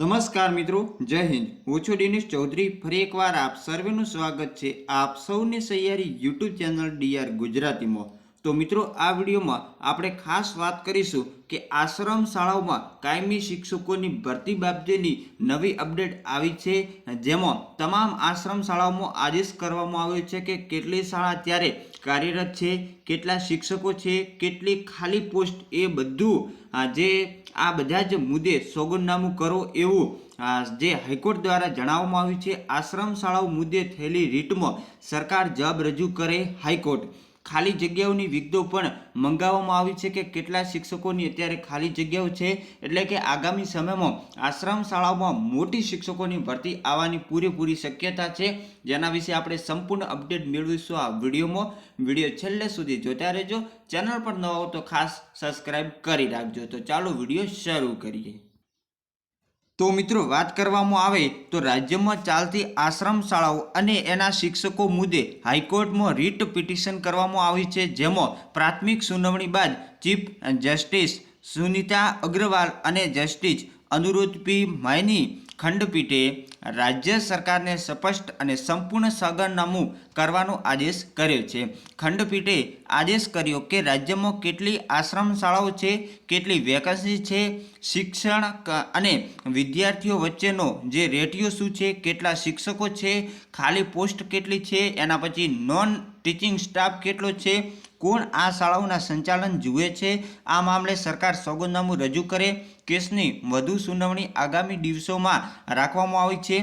નમસ્કાર મિત્રો, જય હિન્દ. હું છું દિનેશ ચૌધરી. ફરી એકવાર આપ સર્વેનું સ્વાગત છે આપ સૌની સૈયારી યુટ્યુબ ચેનલ ડીઆર ગુજરાતીમાં. તો મિત્રો, આ વિડીયોમાં આપણે ખાસ વાત કરીશું કે આશ્રમ શાળાઓમાં કાયમી શિક્ષકોની ભરતી બાબતેની નવી અપડેટ આવી છે. જેમાં તમામ આશ્રમ શાળાઓમાં આદેશ કરવામાં આવ્યો છે કે કેટલી શાળા અત્યારે કાર્યરત છે, કેટલા શિક્ષકો છે, કેટલી ખાલી પોસ્ટ એ બધું જે, આ બધા જ મુદ્દે સોગંદનામું કરો એવું જે હાઈકોર્ટ દ્વારા જણાવવામાં આવ્યું છે, આશ્રમ શાળાઓ મુદ્દે થયેલી રીટમાં સરકાર જવાબ રજૂ કરે હાઈકોર્ટ. ખાલી જગ્યાઓની વિગતો પણ મંગાવવામાં આવી છે કે કેટલા શિક્ષકોની અત્યારે ખાલી જગ્યાઓ છે? એટલે કે આગામી સમયમાં આશ્રમ શાળાઓમાં મોટી શિક્ષકોની ભરતી આવવાની પૂરેપૂરી શક્યતા છે. જેના વિશે આપણે સંપૂર્ણ અપડેટ મેળવીશું આ વિડીયોમાં. વીડિયો છેલ્લે સુધી જોતા રહેજો. ચેનલ પર નવા હો તો ખાસ સબસ્ક્રાઈબ કરી રાખજો. તો ચાલો વીડિયો શરૂ કરીએ. તો મિત્રો વાત કરવામાં આવે તો રાજ્યમાં ચાલતી આશ્રમ શાળાઓ અને એના શિક્ષકો મુદ્દે હાઈકોર્ટમાં રીટ પિટિશન કરવામાં આવી છે, જેમાં પ્રાથમિક સુનાવણી બાદ ચીફ જસ્ટિસ સુનિતા અગ્રવાલ અને જસ્ટિસ અનુરોધ પી માયની ખંડપીઠે રાજ્ય સરકારને સ્પષ્ટ અને સંપૂર્ણ સગનનામું કરવાનો આદેશ કર્યો છે. ખંડપીઠે આદેશ કર્યો કે રાજ્યમાં કેટલી આશ્રમ શાળાઓ છે, કેટલી વેકન્સી છે, શિક્ષણ અને વિદ્યાર્થીઓ વચ્ચેનો જે રેટિયો શું છે, કેટલા શિક્ષકો છે, ખાલી પોસ્ટ કેટલી છે, એના પછી નોન ટીચિંગ સ્ટાફ કેટલો છે, કોણ આ શાળાઓના સંચાલન જુએ છે, આ મામલે સરકાર સોગંદનામું રજૂ કરે કેસની વધુ સુનાવણી આગામી દિવસોમાં રાખવામાં આવી છે.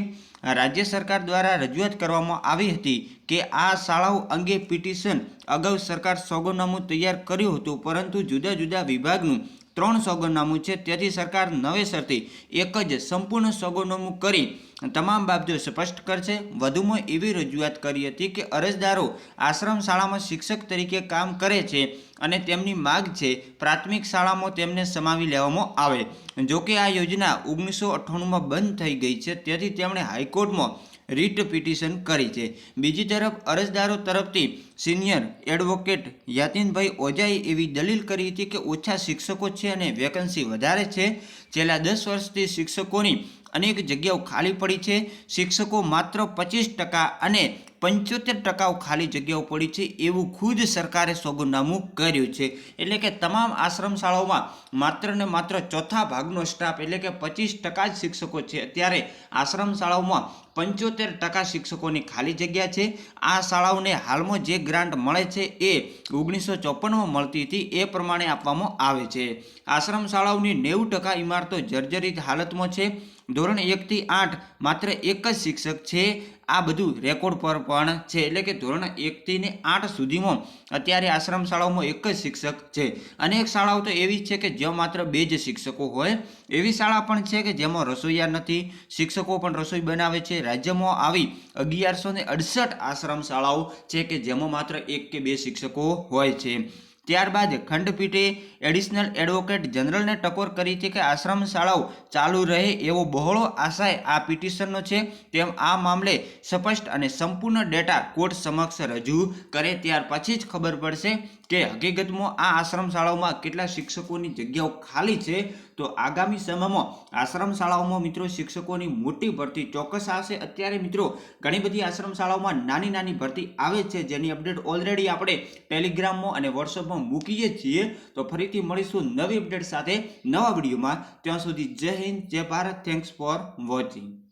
રાજ્ય સરકાર દ્વારા રજૂઆત કરવામાં આવી હતી કે આ શાળાઓ અંગે પિટિશન અગાઉ સરકાર સોગંદનામું તૈયાર કર્યું હતું, પરંતુ જુદા જુદા વિભાગનું ત્રણ સોગંદનામું છે. તેથી સરકાર નવેસરથી એક જ સંપૂર્ણ સોગંદનામું કરી તમામ બાબતો સ્પષ્ટ કરશે. વધુમાં એવી રજૂઆત કરી હતી કે અરજદારો આશ્રમ શાળામાં શિક્ષક તરીકે કામ કરે છે. અને તેમની માગ છે પ્રાથમિક શાળામાં તેમને સમાવી લેવામાં આવે. જોકે આ યોજના ઓગણીસો અઠ્ઠાણુંમાં બંધ થઈ ગઈ છે, તેથી તેમણે હાઈકોર્ટમાં રીટ પિટિશન કરી છે. બીજી તરફ, અરજદારો તરફથી સિનિયર એડવોકેટ યાતિનભાઈ ઓઝાએ એવી દલીલ કરી હતી કે ઓછા શિક્ષકો છે અને વેકન્સી વધારે છે. છેલ્લા દસ વર્ષથી શિક્ષકોની અનેક જગ્યાઓ ખાલી પડી છે. શિક્ષકો માત્ર પચીસ ટકા અને પંચોતેર ટકાઓ ખાલી જગ્યાઓ પડી છે એવું ખુદ સરકારે સોગંદનામું કર્યું છે. એટલે કે તમામ આશ્રમ શાળાઓમાં માત્ર ને માત્ર ચોથા ભાગનો સ્ટાફ એટલે કે પચીસ ટકા જ શિક્ષકો છે. અત્યારે આશ્રમ શાળાઓમાં પંચોતેર ટકા શિક્ષકોની ખાલી જગ્યા છે. આ શાળાઓને હાલમાં જે ગ્રાન્ટ મળે છે એ ઓગણીસો ચોપનમાં મળતી હતી એ પ્રમાણે આપવામાં આવે છે. આશ્રમ શાળાઓની નેવું ટકા ઇમારતો જર્જરિત હાલતમાં છે. ધોરણ એકથી આઠ માત્ર એક જ શિક્ષક છે. આ બધું રેકોર્ડ પર પણ છે. એટલે કે ધોરણ એકથી ને આઠ સુધીમાં અત્યારે આશ્રમ શાળાઓમાં એક જ શિક્ષક છે. અનેક શાળાઓ તો એવી છે કે જ્યાં માત્ર બે જ શિક્ષકો હોય. એવી શાળા પણ છે કે જેમાં રસોઈયા નથી. શિક્ષકો પણ રસોઈ બનાવે છે. રાજ્યમાં આવી અગિયારસો ને અડસઠ આશ્રમ શાળાઓ છે કે જેમાં માત્ર એક કે બે શિક્ષકો હોય છે. ત્યારબાદ ખંડપીઠે એડિશનલ એડવોકેટ જનરલને ટકોર કરી છે કે આશ્રમ શાળાઓ ચાલુ રહે એવો બહોળો આશય આ પિટિશનનો છે. તેમ આ મામલે સ્પષ્ટ અને સંપૂર્ણ ડેટા કોર્ટ સમક્ષ રજૂ કરે ત્યાર પછી જ ખબર પડશે કે હકીકતમાં આ આશ્રમ શાળાઓમાં કેટલા શિક્ષકોની જગ્યાઓ ખાલી છે. તો આગામી સમયમાં આશ્રમ શાળાઓમાં મિત્રો શિક્ષકોની મોટી ભરતી ચોક્કસ આવશે. અત્યારે મિત્રો ઘણી બધી આશ્રમ શાળાઓમાં નાની નાની ભરતી આવે છે. જેની અપડેટ ઓલરેડી આપણે ટેલિગ્રામમાં અને વોટ્સઅપમાં મૂકીએ છીએ, તો ફરીથી મળીશું નવી અપડેટ સાથે નવા વિડીયોમાં. ત્યાં સુધી જય હિન્દ, જય ભારત. Thanks for watching